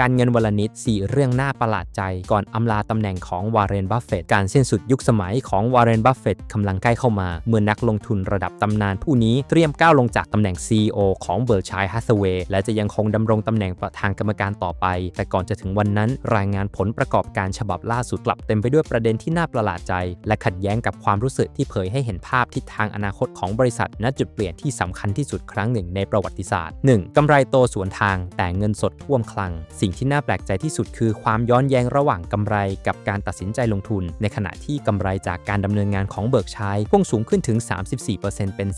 การเงินวันละนิด 4 เรื่องน่าประหลาดใจ ก่อนอำลาตำแหน่งของวาร์เรน บัฟเฟตการสิ้นสุดยุคสมัยของวาร์เรน บัฟเฟตกำลังใกล้เข้ามา เมื่อนักลงทุนระดับตำนานผู้นี้เตรียมก้าวลงจากตำแหน่ง CEO ของเบิร์กชัยฮัสเวย์และจะยังคงดำรงตำแหน่งประธานกรรมการต่อไป แต่ก่อนจะถึงวันนั้นรายงานผลประกอบการฉบับล่าสุดกลับเต็มไปด้วยประเด็นที่น่าประหลาดใจ และขัดแย้งกับความรู้สึกที่เผยให้เห็นภาพทิศทางอนาคตของบริษัทณจุดเปลี่ยนที่สำคัญที่สุดครั้งหนึ่งในประวัติศาสตร์ 1. กำไรโตสวนทางแต่เงินสดท่วมคลังสิ่งที่น่าแปลกใจที่สุดคือความย้อนแย้งระหว่างกำไรกับการตัดสินใจลงทุน ในขณะที่กำไรจากการดำเนินงานของเบิร์กชัยพุ่งสูงขึ้นถึง 34%เป็น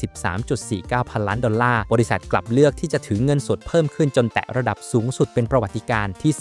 13.49 พันล้านดอลลาร์ บริษัทกลับเลือกที่จะถือเงินสดเพิ่มขึ้นจนแตะระดับสูงสุดเป็นประวัติการณ์ที่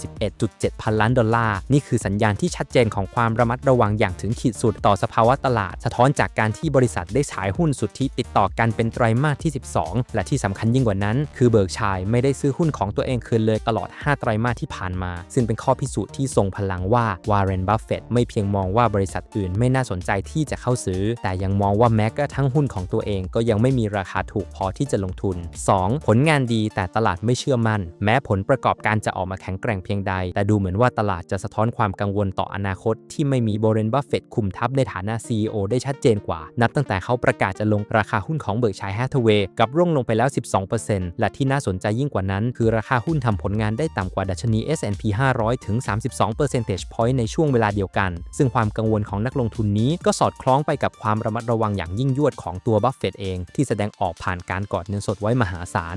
381.7 พันล้านดอลลาร์ นี่คือสัญญาณที่ชัดเจนของความระมัดระวังอย่างถึงขีดสุดต่อสภาวะตลาด สะท้อนจากการที่บริษัทได้ขายหุ้นสุทธิติดต่อกันเป็นไตรมาสที่ 12 และที่สำคัญยิ่งกว่านั้น คือเบิร์กชัยไม่ได้ซื้อหุ้นของตัวเองคืนเลยตลอด5 ไตรมาสที่ผ่านมา ซึ่งเป็นข้อพิสูจน์ที่ทรงพลังว่าวาร์เรนบัฟเฟตไม่เพียงมองว่าบริษัทอื่นไม่น่าสนใจที่จะเข้าซื้อ แต่ยังมองว่าแม้กระทั่งหุ้นของตัวเองก็ยังไม่มีราคาถูกพอที่จะลงทุน 2. ผลงานดีแต่ตลาดไม่เชื่อมั่น แม้ผลประกอบการจะออกมาแข็งแกร่งเพียงใด แต่ดูเหมือนว่าตลาดจะสะท้อนความกังวลต่ออนาคต ที่ไม่มีบรเรนบัฟเฟตคุมทัพในฐานะ CEO ได้ชัดเจนกว่า นับตั้งแต่เขาประกาศจะลงราคาหุ้นของเบิร์กชัยแฮทเวย์กับร่วงลงไปแล้ว 12%และที่น่าสนใจยิ่งกว่านั้น คือราคาหุ้นทำผลงานได้ต่ำกว่าดัชนี S&P 500 ถึง 32 percentage point ในช่วงเวลาเดียวกัน ซึ่งความกังวลของนักลงทุนนี้ก็สอดคล้องไปกับความระมัดระวังอย่างยิ่งยวดของตัวบัฟเฟตเอง ที่แสดงออกผ่านการกอดเงินสดไว้มหาศาล